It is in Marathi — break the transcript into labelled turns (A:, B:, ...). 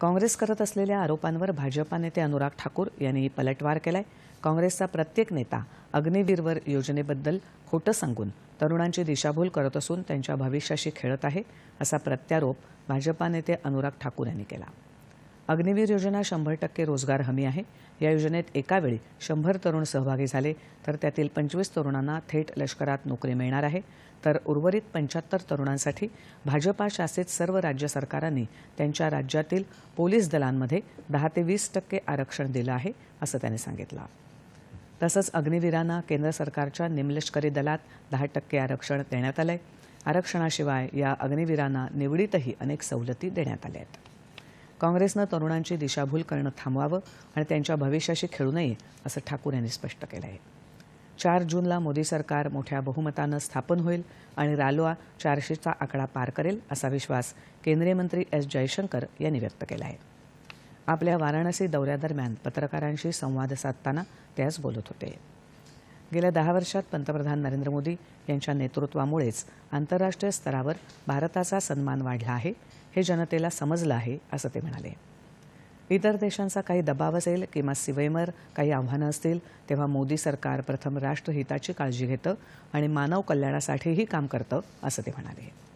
A: काँग्रेस करत असलेल्या आरोपांवर भाजपा नेते अनुराग ठाकूर यांनी पलटवार केलाय. काँग्रेसचा प्रत्येक नेता अग्निवीरवर योजनेबद्दल खोटं सांगून तरुणांची दिशाभूल करत असून त्यांच्या भविष्याशी खेळत आहे असा प्रत्यारोप भाजपा नेते अनुराग ठाकूर यांनी केला. अग्निवीर योजना शंभर टक्के रोजगार हमी आहे. या योजनेत एकावेळी शंभर तरुण सहभागी झाले तर त्यातील पंचवीस तरुणांना थेट लष्करात नोकरी मिळणार आहे. तर उर्वरित पंच्याहत्तर तरुणांसाठी भाजपा शासित सर्व राज्य सरकारांनी त्यांच्या राज्यातील पोलीस दलांमध्ये दहा ते वीस टक्के आरक्षण दिलं आहे असं त्यांनी सांगितलं. तसंच अग्निवीरांना केंद्र सरकारच्या निमलष्करी दलात दहा टक्के आरक्षण देण्यात आलंय. आरक्षणाशिवाय या अग्निवीरांना निवडीतही अनेक सवलती देण्यात आल्या आहेत. काँग्रेसनं तरुणांची दिशाभूल करणं थांबवावं आणि त्यांच्या भविष्याशी खेळू नये असं ठाकूर यांनी स्पष्ट केलं आहे चार जूनला मोदी सरकार मोठ्या बहुमतानं स्थापन होईल आणि रालोआ चारशेचा आकडा पार करेल असा विश्वास केंद्रीय मंत्री एस जयशंकर यांनी व्यक्त केला आहे आपल्या वाराणसी दौऱ्यादरम्यान पत्रकारांशी संवाद साधताना ते आज बोलत होते. गेल्या दहा वर्षात पंतप्रधान नरेंद्र मोदी यांच्या नेतृत्वामुळेच आंतरराष्ट्रीय स्तरावर भारताचा सन्मान वाढला आहे हे जनतेला समजलं आहे असं ते म्हणाले. इतर देशांचा काही दबाव असेल किंवा सिवेमर काही आव्हानं असतील तेव्हा मोदी सरकार प्रथम राष्ट्रहिताची काळजी घेतं आणि मानव कल्याणासाठीही काम करतं असं ते म्हणाले.